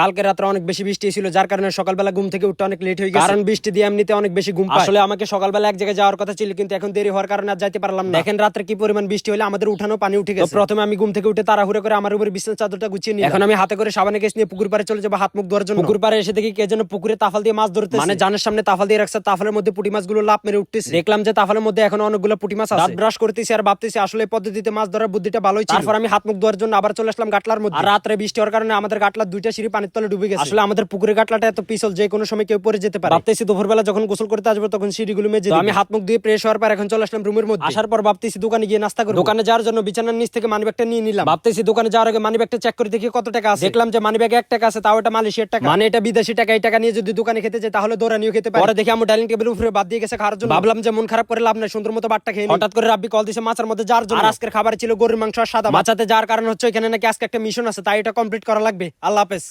কালকে রাত্রে অনেক বেশি বৃষ্টি ছিল যার কারণে সকালবেলা ঘুম থেকে উঠতে অনেক লেট হয়ে গেছে। কারণ বৃষ্টি দিয়ে এমনিতে অনেক বেশি ঘুম পায়। আসলে আমাকে সকালবেলা এক জায়গায় যাওয়ার কথা ছিল কিন্তু এখন দেরি হওয়ার কারণে আর যাইতে পারলাম না। দেখেন রাত্রে কি পরিমাণ বৃষ্টি হলে আমাদের উঠানো পানি উঠে গেছে। প্রথমে আমি ঘুম থেকে উঠে তাড়াহুড়ো করে আমার উপরে বিছানার চাদরটা গুছিয়ে নিই এখন আমি হাতে করে সাবানে কেস নিয়ে পুকুর পাড়ে চলে যাব হাত মুখ ধোয়ার জন্য। পুকুর পাড়ে এসে দেখি কে যেন পুকুরে তাফাল দিয়ে মাছ ধরতে মানে জানের সামনে তাফাল দিয়ে রাখছে তাফালের মধ্যে পুটি মাছগুলো লাভ মেরে উঠতেছে। দেখলাম যে তাফালের মধ্যে এখন অনেকগুলো পুটি মাছ আছে। ব্রাশ করতেছি আর ভাবতেছি আসলে এই পদ্ধতিতে মাছ ধরার বুদ্ধিটা ভালোই ছিল। তারপর আমি হাত মুখ ধোয়ার জন্য আবার চলে আসলাম গাটলার মধ্যে। আর রাত্রে বৃষ্টি হওয়ার কারণে আমাদের গাটলার দুইটা সিঁড়ি পানির তলে ডুবে গেছে। আসলে আমাদের পুকুরের গাটলাটা এত পিছল যে কোনো সময় কেউ পড়ে যেতে পারে। ভাবতেছি দুপুরবেলা যখন গোসল করতে আসব তখন সিঁড়িগুলো মেজে আমি হাত মুখ দিয়ে ফ্রেশ হওয়ার পর এখন চলে আসলাম রুমের মধ্যে। আসার পর ভাবতেছি দোকানে গিয়ে নাস্তা করব। দোকানে যাওয়ার জন্য বিছানার নিচ থেকে মানিব্যাগটা নিয়ে নিলাম। ভাবতেছি দোকানে যাওয়ার আগে মানিব্যাগটা চেক করে দেখি কত টাকা আছে। দেখলাম যে মানিব্যাগে এক টাকা আছে তাও এটা মালয়েশিয়ার টাকা। মানে এটা বিদেশি টাকা এই টাকা নিয়ে যদি দোকানে খেতে যাই তাহলে দৌড়ানিও খেতে পারে। পরে দেখি আমার ডাইনিং টেবিলের উপরে বাদ দিয়ে গেছে খাওয়ার জন্য। ভাবলাম যে মন খারাপ করে লাভ নাই সুন্দর মতো বাটটা খেয়ে। হঠাৎ করে রাব্বি কল দিছে মাছের মধ্যে যার জন্য। আর আজকের খাবার ছিল গরুর মাংস আর সাদা মাছাতে যাওয়ার কারণ হচ্ছে এখানে নাকি আজকে একটা মিশন আছে তাই এটা কমপ্লিট করা লাগবে। আল্লাহ হাফেজ।